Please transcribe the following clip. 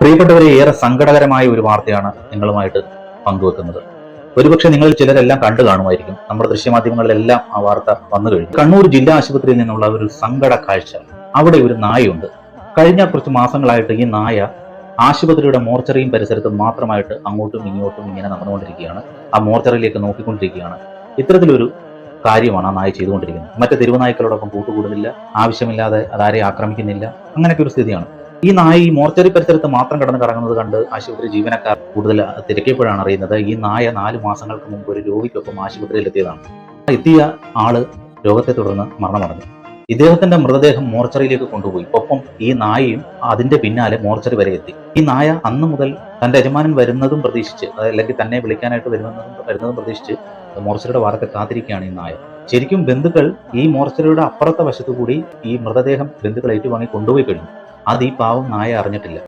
പ്രിയപ്പെട്ടവരെ ഏറെ സങ്കടകരമായ ഒരു വാർത്തയാണ് നിങ്ങളുമായിട്ട് പങ്കുവെക്കുന്നത്. ഒരുപക്ഷെ നിങ്ങൾ ചിലരെല്ലാം കണ്ടു കാണുമായിരിക്കും. നമ്മുടെ ദൃശ്യമാധ്യമങ്ങളിലെല്ലാം ആ വാർത്ത വന്നു കഴിഞ്ഞു. കണ്ണൂർ ജില്ലാ ആശുപത്രിയിൽ നിന്നുള്ള ഒരു സങ്കട കാഴ്ച. അവിടെ ഒരു നായയുണ്ട്. കഴിഞ്ഞ കുറച്ച് മാസങ്ങളായിട്ട് ഈ നായ ആശുപത്രിയുടെ മോർച്ചറിയും പരിസരത്തും മാത്രമായിട്ട് അങ്ങോട്ടും ഇങ്ങോട്ടും ഇങ്ങനെ നടന്നുകൊണ്ടിരിക്കുകയാണ്. ആ മോർച്ചറിയിലേക്ക് നോക്കിക്കൊണ്ടിരിക്കുകയാണ്. ഇത്തരത്തിലൊരു കാര്യമാണ് ആ നായ ചെയ്തുകൊണ്ടിരിക്കുന്നത്. മറ്റ് തെരുവുനായ്ക്കളോടൊപ്പം കൂട്ടുകൂടുന്നില്ല. ആവശ്യമില്ലാതെ അതാരെ ആക്രമിക്കുന്നില്ല. അങ്ങനെയൊക്കെ ഒരു സ്ഥിതിയാണ്. ഈ നായ ഈ മോർച്ചറി പരിസരത്ത് മാത്രം കിടന്ന് കറങ്ങുന്നത് കണ്ട് ആശുപത്രി ജീവനക്കാർ കൂടുതൽ തിരക്കിയപ്പോഴാണ് അറിയുന്നത്. ഈ നായ നാല് മാസങ്ങൾക്ക് മുമ്പ് ഒരു രോഗിക്കൊപ്പം ആശുപത്രിയിൽ എത്തിയതാണ്. എത്തിയ ആൾ രോഗത്തെ തുടർന്ന് മരണമടഞ്ഞു. ഇദ്ദേഹത്തിന്റെ മൃതദേഹം മോർച്ചറിയിലേക്ക് കൊണ്ടുപോയി. ഒപ്പം ഈ നായയും അതിന്റെ പിന്നാലെ മോർച്ചറി വരെ എത്തി. ഈ നായ അന്ന് മുതൽ തന്റെ യജമാനൻ വരുന്നതും പ്രതീക്ഷിച്ച് അല്ലെങ്കിൽ തന്നെ വിളിക്കാനായിട്ട് വരുന്നതും വരുന്നതും പ്രതീക്ഷിച്ച് മോർച്ചറിയുടെ വാർത്ത കാത്തിരിക്കുകയാണ് ഈ നായ. ശരിക്കും ബന്ധുക്കൾ ഈ മോർച്ചറിയുടെ അപ്പുറത്തെ വശത്തു കൂടി ഈ മൃതദേഹം ബന്ധുക്കൾ ഏറ്റുവാങ്ങി കൊണ്ടുപോയി കഴിഞ്ഞു. അത് ഈ പാവം നായ അറിഞ്ഞിട്ടില്ല.